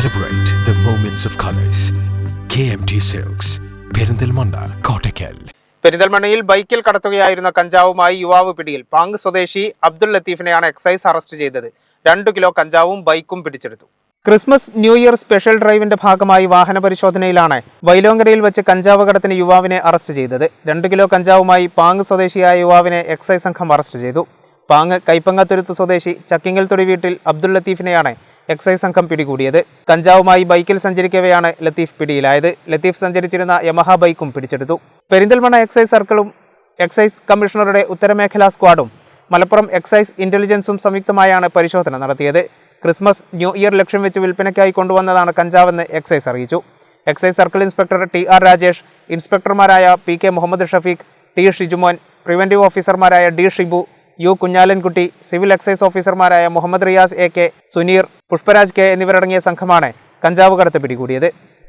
Celebrate of colours K M T silks Perinthalmanna Kottakkal. പെരിന്തൽമണ്ണയിൽ ബൈക്കിൽ കടത്തുകയായിരുന്ന കഞ്ചാവുമായി യുവാവ് പിടിയിൽ. പാങ് സ്വദേശി അബ്ദുൽ ലത്തീഫിനെയാണ് എക്സൈസ് അറസ്റ്റ് ചെയ്തത്. രണ്ടു കിലോ കഞ്ചാവും ബൈക്കും പിടിച്ചെടുത്തു. ക്രിസ്മസ് ന്യൂ ഇയർ സ്പെഷ്യൽ ഡ്രൈവിന്റെ ഭാഗമായി വാഹന പരിശോധനയിലാണ് വൈലോങ്കരയിൽ വെച്ച് കഞ്ചാവ് കടത്തിന് യുവാവിനെ അറസ്റ്റ് ചെയ്തത്. രണ്ട് കിലോ കഞ്ചാവുമായി പാങ് സ്വദേശിയായ യുവാവിനെ എക്സൈസ് സംഘം അറസ്റ്റ് ചെയ്തു. പാങ് കൈപ്പങ്ങത്തുരുത്ത് സ്വദേശി ചക്കിങ്ങൽ തൊടി വീട്ടിൽ അബ്ദുൽ ലത്തീഫിനെയാണ് എക്സൈസ് സംഘം പിടികൂടിയത്. കഞ്ചാവുമായി ബൈക്കിൽ സഞ്ചരിക്കവെയാണ് ലത്തീഫ് പിടിയിലായത്. ലത്തീഫ് സഞ്ചരിച്ചിരുന്ന യമഹ ബൈക്കും പിടിച്ചെടുത്തു. പെരിന്തൽമണ്ണ എക്സൈസ് സർക്കിളും എക്സൈസ് കമ്മീഷണറുടെ ഉത്തരമേഖലാ സ്ക്വാഡും മലപ്പുറം എക്സൈസ് ഇന്റലിജൻസും സംയുക്തമായാണ് പരിശോധന നടത്തിയത്. ക്രിസ്മസ് ന്യൂ ഇയർ ലക്ഷ്യം വെച്ച് വിൽപ്പനയ്ക്കായി കൊണ്ടുവന്നതാണ് കഞ്ചാവെന്ന് എക്സൈസ് അറിയിച്ചു. Excise circle inspector T R Rajesh ഇൻസ്പെക്ടർമാരായ P K Muhammad Shafeeq T Shijumon preventive ഓഫീസർമാരായ D Shibu U Kunjalankutty civil excise ഓഫീസർമാരായ Muhammad Riyas A K Suneer Pushparaj K എന്നിവരടങ്ങിയ സംഘമാണ് കഞ്ചാവ് കടത്ത് പിടികൂടിയത്